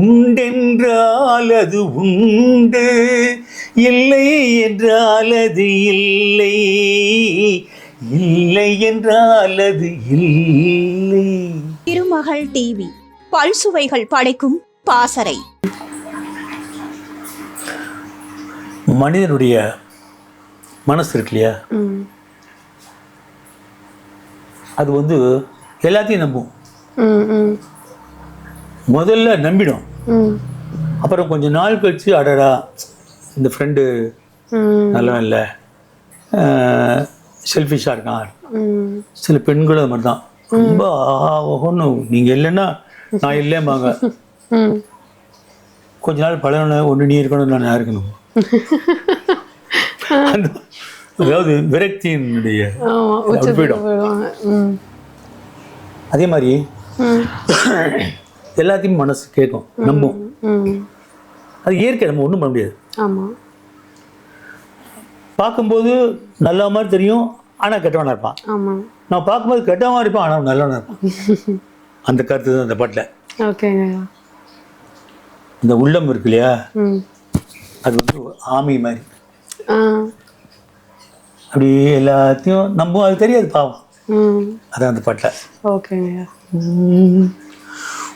உண்டென்றால் அது உண்டு. இல்லை என்றால் அது இல்லை. இல்லை என்றால் அது இல்லை. திருமகள் டிவி பல்சுவைகள் படைக்கும் பாசறை. மனிதனுடைய மனசு இருக்கு இல்லையா? அது வந்து எல்லாத்தையும் நம்பும். முதல்ல நம்பிடும். அப்புறம் கொஞ்ச நாள் கழிச்சு அடடா இந்த ஃப்ரெண்டு ம். நல்லவன் இல்லை செல்ஃபிஷாக இருக்கான். சில பெண்களும் அது மாதிரி தான் ரொம்ப ஆகணும்னு நீங்கள் இல்லைன்னா நான் இல்லைம்பாங்க. கொஞ்ச நாள் பழகணும் ஒன்று நீ இருக்கணும் நான் இருக்கணும். அதாவது விரக்தியினுடைய போயிடும் அதே மாதிரி எல்லாத்தையும் மனசு கேட்கும். நம்பும். அது இயற்கை நம்ம ஒன்றும் பண்ண முடியாது. பார்க்கும்போது நல்ல மாதிரி தெரியும் ஆனால் கெட்டவனா இருப்பான். நான் பார்க்கும்போது கெட்டவனா இருப்பான் ஆனால் நல்லவனா இருப்பான். அந்த கருத்து தான் அந்த பாட்டில். இந்த உள்ளம் இருக்கு இல்லையா? அது வந்து ஆமை மாதிரி. அப்படி எல்லாத்தையும் நம்பும். அது தெரியாது பாவம். அதான் அந்த பாட்டில். ஓகேங்க.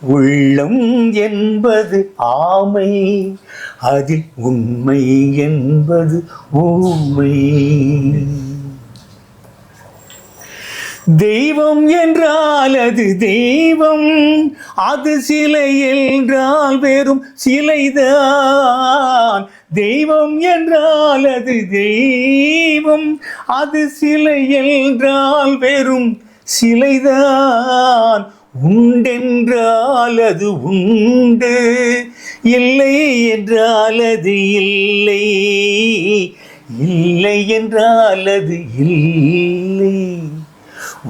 உள்ளம் என்பது ஆமை அதில் உண்மை என்பது ஊமை தெய்வம் என்றால் அது தெய்வம் அது சிலை என்றால் வெறும் சிலைதான். தெய்வம் என்றால் அது தெய்வம் அது சிலை என்றால் வெறும் சிலைதான். உண்டென்றால் அது உண்டு இல்லை என்றால் அது இல்லை. இல்லை என்றால் அது இல்லை.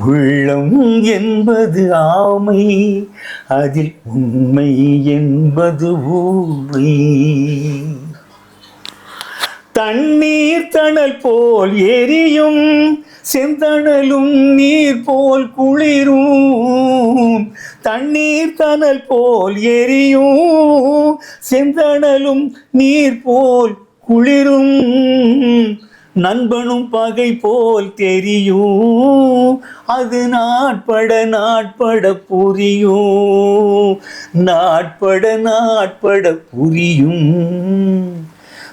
உள்ளம் என்பது ஆமை அதில் உண்மை என்பது ஊமை தண்ணீர் தணல் போல் எரியும் செந்தணலும் நீர் போல் குளிரும். தண்ணீர் தனல் போல் எரியும் செந்தணலும் நீர் போல் குளிரும் நண்பனும் பகை போல் தெரியும். அது நாட்பட நாட்பட புரியும் நாட்பட நாட்பட புரியும்.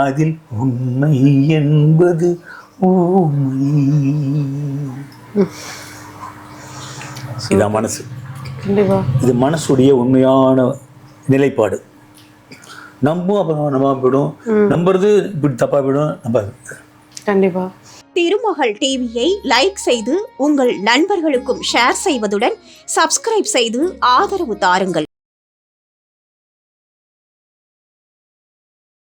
அதில் உண்மை என்பது ஊமை. இதான் மனசு. இது மனசுடைய உண்மையான நிலைப்பாடு. நம்பும் அப்புறம் நம்ம போயிடும் நம்புறது இப்படி தப்பா போயிடும். நம்ம கண்டிப்பா. திருமகள் டிவியை லைக் செய்து உங்கள் நண்பர்களுக்கும் ஷேர் செய்வதுடன் சப்ஸ்கிரைப் செய்து ஆதரவு தாருங்கள்.